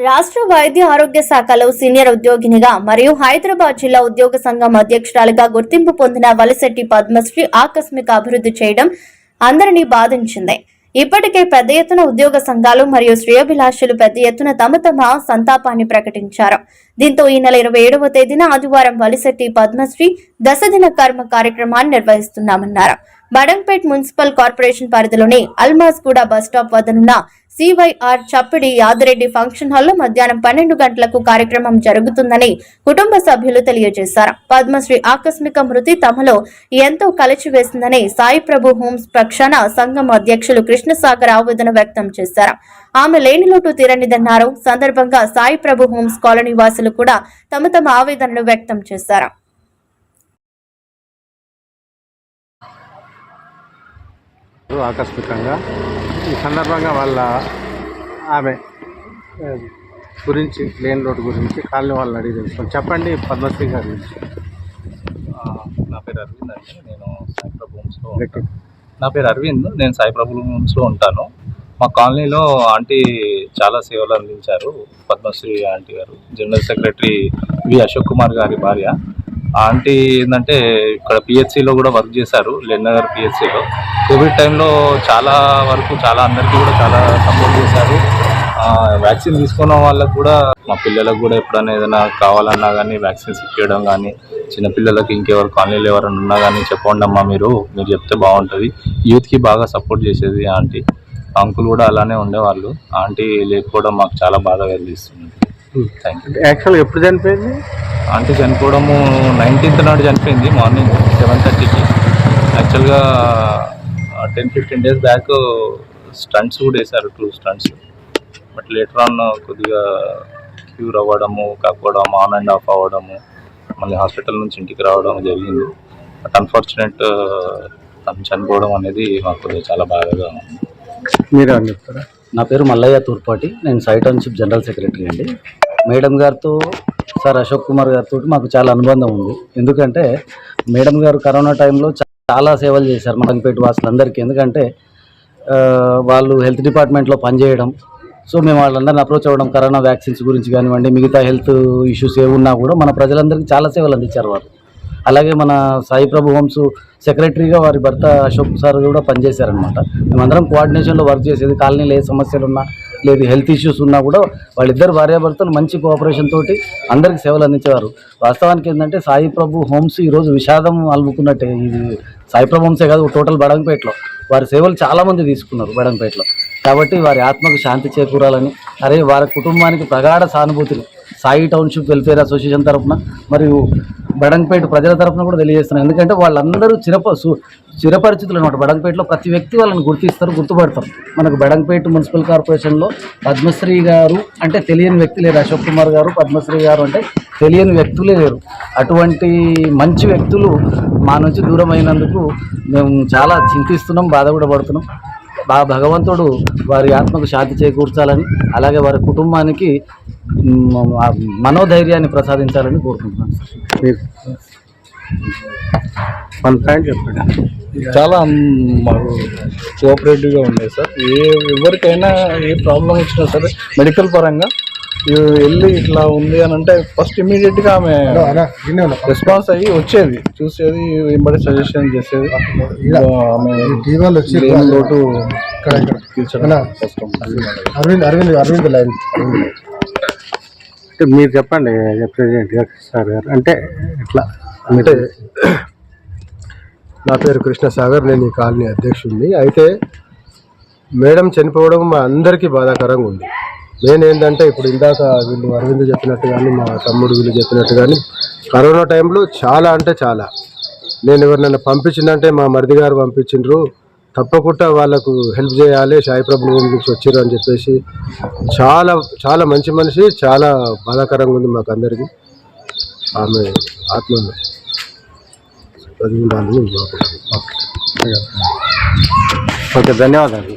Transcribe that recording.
రాష్ట్ర వైద్య ఆరోగ్య శాఖలో సీనియర్ ఉద్యోగినిగా మరియు హైదరాబాద్ జిల్లా ఉద్యోగ సంఘం అధ్యక్షురాలిగా గుర్తింపు పొందిన వలిశెట్టి పద్మశ్రీ ఆకస్మిక అభివృద్ధి చేయడం అందరినీ బాధించింది. ఇప్పటికే పెద్ద ఎత్తున ఉద్యోగ సంఘాలు మరియు శ్రేయోభిలాషులు పెద్ద ఎత్తున తమ తమ సంతాపాన్ని ప్రకటించారు. దీంతో ఈ నెల ఇరవై ఏడవ తేదీన ఆదివారం వలిశెట్టి పద్మశ్రీ దశదిన కర్మ కార్యక్రమాన్ని నిర్వహిస్తున్నామన్నారు. బడంపేట్ మున్సిపల్ కార్పొరేషన్ పరిధిలోని అల్మాస్ కూడా బస్టాప్ వద్దనున్న సివైఆర్ చప్పిడి యాదిరెడ్డి ఫంక్షన్ హాల్లో మధ్యాహ్నం పన్నెండు గంటలకు కార్యక్రమం జరుగుతుందని కుటుంబ సభ్యులు తెలియజేశారు. పద్మశ్రీ ఆకస్మిక మృతి తమలో ఎంతో కలిచివేసిందని సాయి ప్రభు హోమ్స్ ప్రక్షాళన సంఘం అధ్యక్షులు కృష్ణసాగర్ ఆవేదన వ్యక్తం చేశారు. ఆమె లేనిలోటు తీరనిదన్నారు. సందర్భంగా సాయి ప్రభు హోమ్స్ కాలనీ వాసులు కూడా తమ తమ ఆవేదనలు వ్యక్తం చేశారు. ఆకస్మికంగా ఈ సందర్భంగా వాళ్ళ ఆమె గురించి లేని రోడ్డు గురించి కాలనీ వాళ్ళని అడిగి తెలుసుకోండి చెప్పండి పద్మశ్రీ గారి గురించి. నా పేరు అరవింద్ అండి. నేను సాయి ప్రభు హోమ్స్లో. నా పేరు అరవింద్. నేను సాయి ప్రభు హోమ్స్లో ఉంటాను. మా కాలనీలో ఆంటీ చాలా సేవలు అందించారు. పద్మశ్రీ ఆంటీ గారు general secretary V Ashok Kumar గారి భార్య. ఆ ఆంటీ ఏంటంటే ఇక్కడ పిహెచ్సిలో కూడా వర్క్ చేశారు లెన్నగర్ పిహెచ్సిలో కోవిడ్ టైంలో చాలా వరకు చాలా అందరికీ కూడా చాలా సపోర్ట్ చేశారు. వ్యాక్సిన్ తీసుకున్న వాళ్ళకు కూడా మా పిల్లలకు కూడా ఎప్పుడైనా ఏదైనా కావాలన్నా కానీ వ్యాక్సిన్స్ ఇప్పించడం కానీ చిన్నపిల్లలకి ఇంకెవరు కాలనీలో ఎవరైనా ఉన్నా కానీ చెప్పండి అమ్మా మీరు మీరు చెప్తే బాగుంటుంది. యూత్కి బాగా సపోర్ట్ చేసేది ఆంటీ. అంకుల్ కూడా అలానే ఉండేవాళ్ళు. ఆంటీ లేకపోవడం మాకు చాలా బాధ కలిగిస్తుంది థ్యాంక్ యూ యాక్చువల్గా ఎప్పుడు చనిపోయింది? ఆంటీ చనిపోవడము నైన్టీన్త్ నాడు చనిపోయింది మార్నింగ్ సెవెన్ థర్టీకి. యాక్చువల్గా ten fifteen days back stents కూడా వేశారు two stents. But later on కొద్దిగా క్యూర్ అవ్వడము కాకపోవడం ఆన్ అండ్ ఆఫ్ అవ్వడము మళ్ళీ హాస్పిటల్ నుంచి ఇంటికి రావడం జరిగింది. బట్ అన్ఫార్చునేట్ తను చనిపోవడం అనేది మాకు చాలా బాధగా ఉంది. మీరు అని చెప్తారా? నా పేరు మల్లయ్య తూర్పాటి నేను సైట్ టౌన్షిప్ జనరల్ సెక్రటరీ అండి. మేడం గారితో సార్ అశోక్ కుమార్ గారితో మాకు చాలా అనుబంధం ఉంది. ఎందుకంటే మేడం గారు కరోనా టైంలో చాలా సేవలు చేశారు మలంపేట వాసులందరికీ. ఎందుకంటే వాళ్ళు హెల్త్ డిపార్ట్మెంట్లో పనిచేయడం. సో మేము వాళ్ళందరిని అప్రోచ్ అవ్వడం కరోనా వ్యాక్సిన్స్ గురించి కానివ్వండి మిగతా హెల్త్ ఇష్యూస్ ఏమున్నా కూడా మన ప్రజలందరికీ చాలా సేవలు అందించారు వారు అలాగే మన సాయి ప్రభు హోమ్స్ సెక్రటరీగా వారి భర్త అశోక్ సార్ కూడా పనిచేశారనమాట మేమందరం కోఆర్డినేషన్లో వర్క్ చేసేది కాలనీలో ఏ సమస్యలు ఉన్నా లేదు హెల్త్ ఇష్యూస్ ఉన్నా కూడా వాళ్ళిద్దరు భార్యాభర్తలు మంచి కోఆపరేషన్ తోటి అందరికి సేవలు అందించేవారు. వాస్తవానికి ఏంటంటే సాయి ప్రభు హోమ్స్ ఈరోజు విషాదం అలుముకున్నట్టే. ఇది సాయి ప్రభు హోమ్సే కాదు టోటల్ బడంపేటలో. వారి సేవలు చాలామంది తీసుకున్నారు బడంపేటలో. కాబట్టి వారి ఆత్మకు శాంతి చేకూరాలని అరే వారి కుటుంబానికి ప్రగాఢ సానుభూతిని సాయి టౌన్షిప్ వెల్ఫేర్ అసోసియేషన్ తరఫున మరియు బడంపేట ప్రజల తరఫున కూడా తెలియజేస్తున్నాను. ఎందుకంటే వాళ్ళందరూ చిరప చిరపరిచితులు అనమాట బడంపేటలో ప్రతి వ్యక్తి వాళ్ళని గుర్తిస్తారు గుర్తుపడతారు. మనకు బెడంపేట మున్సిపల్ కార్పొరేషన్లో పద్మశ్రీ గారు అంటే తెలియని వ్యక్తి లేరు అశోక్ కుమార్ గారు పద్మశ్రీ గారు అంటే తెలియని వ్యక్తులే లేరు. అటువంటి మంచి వ్యక్తులు మా నుంచి దూరం అయినందుకు మేము చాలా చింతిస్తున్నాం బాధ కూడా పడుతున్నాం. బా భగవంతుడు వారి ఆత్మకు శాంతి చేకూర్చాలని అలాగే వారి కుటుంబానికి మనోధైర్యాన్ని ప్రసాదించాలని కోరుకుంటున్నాను. వన్ పాయింట్ చెప్పండి. చాలా మాకు కోఆపరేటివ్గా ఉండేది సార్. ఏ ఎవరికైనా ఏ ప్రాబ్లం వచ్చినా సరే మెడికల్ పరంగా ఇ- వెళ్ళి ఇట్లా ఉంది అని అంటే ఫస్ట్ ఇమీడియట్గా ఆమె రెస్పాన్స్ అయ్యి వచ్చేది. చూసేది వెంబడి సజెషన్ చేసేది. ఆమె లోటు అరవింద్ అరవింద్ అరవింద్ లైన్. అంటే మీరు చెప్పండి ప్రెసిడెంట్ గారు సార్ గారు. అంటే ఎట్లా? అంటే నా పేరు కృష్ణసాగర్ నేను ఈ కాలనీ అధ్యక్షుడిని. అయితే మేడం చనిపోవడం మా అందరికీ బాధాకరంగా ఉంది. నేను ఏంటంటే ఇప్పుడు ఇందాక వీళ్ళు అరవింద్ చెప్పినట్టు కానీ మా తమ్ముడు వీళ్ళు చెప్పినట్టు కానీ కరోనా టైంలో చాలా అంటే చాలా. నేను ఎవరినైనా పంపించిందంటే మా మరిది గారు పంపించిండ్రు. తప్పకుండా వాళ్ళకు హెల్ప్ చేయాలి. సాయి ప్రభు నుంచి వచ్చారు అని చెప్పేసి చాలా చాలా మంచి మనిషి చాలా బాధాకరంగా ఉంది మాకు అందరికీ ఆమె ఆత్మ అది ఓకే ధన్యవాదాలు.